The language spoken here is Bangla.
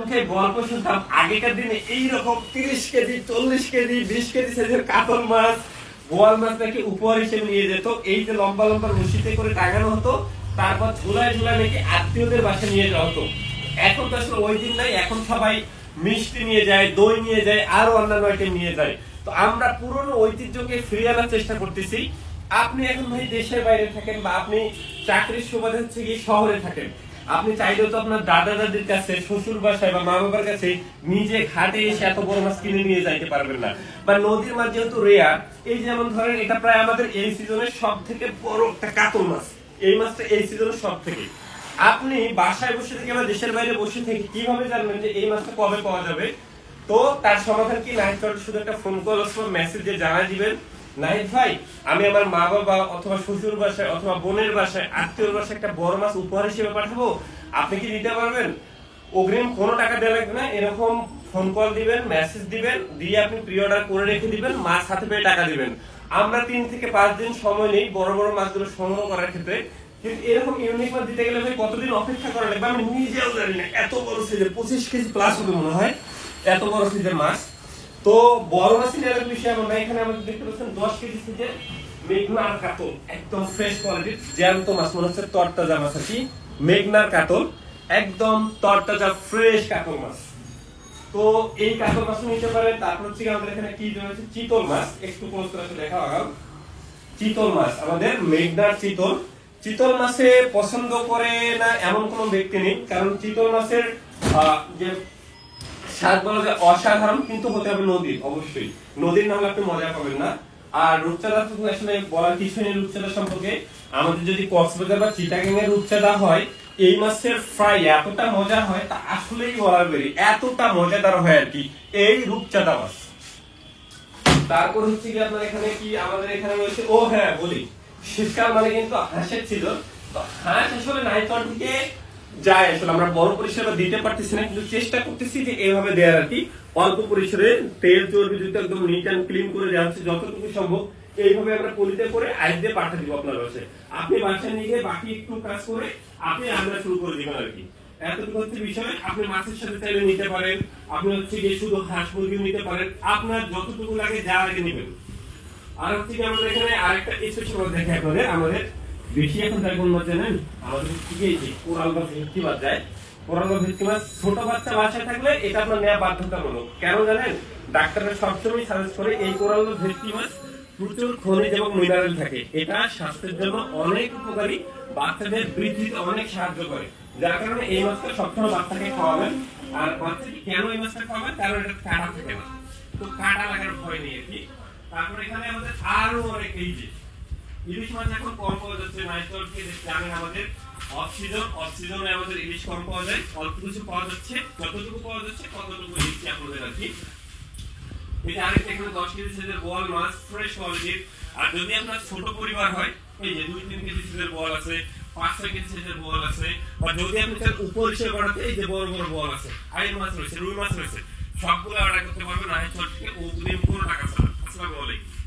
মুখে শুনতাম আগেকার দিনে এইরকম তিরিশ কেজি, চল্লিশ কেজি, বিশ কেজি সাইজের কাতল মাছ বোয়াল মাছ নাকি উপহার হিসেবে নিয়ে যেত। এই যে লম্বা লম্বা রশিতে করে টাঙানো হতো, তারপর নাকি আত্মীয়দের নিয়ে যাওয়া হতো। এখন তো আসলে ওই দিন নাই, এখন সবাই মিষ্টি নিয়ে যায়, দই নিয়ে যায়, আরও অন্যান্য আইটেম নিয়ে যায়। তো আমরা পুরনো ঐতিহ্যকে ফিরিয়ে আনার চেষ্টা করতেছি। আপনি এখন ভাই দেশের বাইরে থাকেন বা আপনি চাকরির সুবাদে হচ্ছে গিয়ে শহরে থাকেন। আপনি চাইলেও তো আপনার দাদা দাদির কাছে শ্বশুর বাসায় বা মা বাবার কাছে নিজে ঘাটে এসে এত বড় মাছ কিনে নিয়ে যাইতে পারবেন না। বা নদীর মাছ যেহেতু রেয়ার এই যেমন ধরেন, এটা প্রায় আমাদের এই সিজনের সব থেকে বড় একটা কাতল মাছ। এই মাছটা এই সিজনের সব থেকে আপনি বাসায় বসে থেকে বা দেশের বাইরে বসে থেকে কীভাবে জানবেন যে এই মাছটা কবে পাওয়া যাবে? তো তার সমাধান কি? নাইট শুধু একটা ফোন কল অথবা মেসেজে জানা দিবেন। নাইট ভাই, আমি আমার মা বাবা অথবা শ্বশুর বাসায় অথবা বোনের বাসায় আত্মীয়র বাসায় একটা বড় মাছ উপহার হিসেবে পাঠাবো। আপনি কি দিতে পারবেন? অগ্রিম কোনো টাকা দেওয়া লাগবে না, এরকম ফোন কল দিবেন মেসেজ দিবেন, দিয়ে আপনি প্রি অর্ডার করে রেখে দিবেন, মাছ হাতে পেয়ে টাকা দিবেন। আমরা তিন থেকে পাঁচ দিন সময় নেই বড় বড় মাছগুলো সংগ্রহ করার ক্ষেত্রে। কিন্তু এরকম ইউনিক মাছ দিতে গেলে ভাই কতদিন অপেক্ষা করা লাগবে? আমি নিজেও জানি না। এত বড় সাইজের পঁচিশ কেজি প্লাস হবে মনে হয়। এত বড় সাইজের মাছ। তো বড় এমন এখানে দেখতে পাচ্ছেন, দশ কেজি মেঘনার কাতল, একদম ফ্রেশ মাছ, মনে হচ্ছে তরতাজা কি একদম ফ্রেশ কাতল মাছ। তো এই কাতল মাছ নিতে পারে তারপর হচ্ছে আমাদের এখানে কি রয়েছে চিতল মাছ, একটু ক্লোজ করে দেখা আগাম চিতল মাছ, আমাদের মেঘনার চিতল। চিতল মাছে পছন্দ করে না এমন কোনো ব্যক্তি নেই, কারণ চিতল মাছের যে স্বাদ বলা যায় অসাধারণ, কিন্তু হতে হবে নদীর, অবশ্যই। নদীর না আপনি মজা পাবেন না। আর রূপচাঁদা আসলে বলার কিছু নেই রূপচাঁদা সম্পর্কে। আমাদের যদি কক্সবাজার বা চিটাগাং এর রূপচাঁদা হয়, এই মাছের ফ্রাই এতটা মজা হয়, তা আসলেই বলার এতটা মজাদার হয় আর কি, এই রূপচাঁদা মাছ। তারপর হচ্ছে কি আপনার এখানে কি, আমাদের এখানে রয়েছে, ও হ্যাঁ বলি। শীতকাল মানে কিন্তু হাঁসের ছিল। তো হাঁস আসলে নাইটন থেকে যায় আসলে, আমরা বড় পরিসরে দিতে পারতেছি না, কিন্তু চেষ্টা করতেছি যে এইভাবে দেওয়ার আর কি। অল্প পরিসরে তেল, চর্বি যুক্ত একদম নিট অ্যান্ড ক্লিন করে দেওয়া হচ্ছে, যতটুকু সম্ভব, এইভাবে আমরা পলিতে করে আইস দিয়ে পাঠিয়ে দিব আপনার বাসায়। আপনি বাসায় নিয়ে বাকি একটু কাজ করে আপনি রান্না শুরু করে দিবেন আর কি। এতটুকু হচ্ছে বিষয়, আপনি মাছের সাথে চাইলে নিতে পারেন, আপনি হচ্ছে গিয়ে শুধু হাঁস মুরগিও নিতে পারেন, আপনার যতটুকু লাগে যা লাগে নেবেন। আর হচ্ছে আমাদের এখানে আরেকটা স্পেশাল দেখে আপনাদের, আমাদের বেশি এখন যাই কোন মাছ জানেন আমাদের থেকে যে কোরাল বা ভেটকি মাছ যায়, কোরাল বা ভেটকি মাছ ছোট বাচ্চা বাসায় থাকলে এটা আপনার নেওয়া বাধ্যতামূলক। কেন জানেন? ডাক্তাররা সবসময় সাজেস্ট করে এই কোরাল বা ভেটকি মাছ প্রচুর খনিজ এবং মিনারেল থাকে। এটা স্বাস্থ্যের জন্য অনেক উপকারী, বাচ্চাদের বৃদ্ধিতে অনেক সাহায্য করে। যার কারণে এই মাছটা সবসময় বাচ্চাকে খাওয়াবেন। আর বাচ্চাকে কেন এই মাছটা খাওয়াবেন? কারণ এটা কাটা থাকে না। তো কাটা লাগার ভয় নেই আর কি। তারপর এখানে আমাদের আরও অনেক এই যে ইলিশ মাছ এখন কম পাওয়া যাচ্ছে আমাদের আমাদের ইলিশ কম পাওয়া যায়, অল্প কিছু পাওয়া যাচ্ছে, যতটুকু পাওয়া যাচ্ছে, ততটুকু আপনাদের এটা আরেকটা, এখানে দশ কেজি সাইজের বল, মাছ ফ্রেশ কোয়ালিটির আর যদি আপনার ছোট পরিবার হয়, এই যে দুই, তিন কেজি সাইজের বল আছে, পাঁচ, ছয় কেজি সাইজের বল আছে, বা যদি আপনি উপর হিসেবে বাড়াতে, এই যে বড় বড় বল আছে আইন মাছ রয়েছে, রুই মাছ রয়েছে, সবগুলো অর্ডার করতে পারবেন আড়াই ছয় থেকে অগ্রিম কোনো টাকা ছাড়া। আসসালামু আলাইকুম।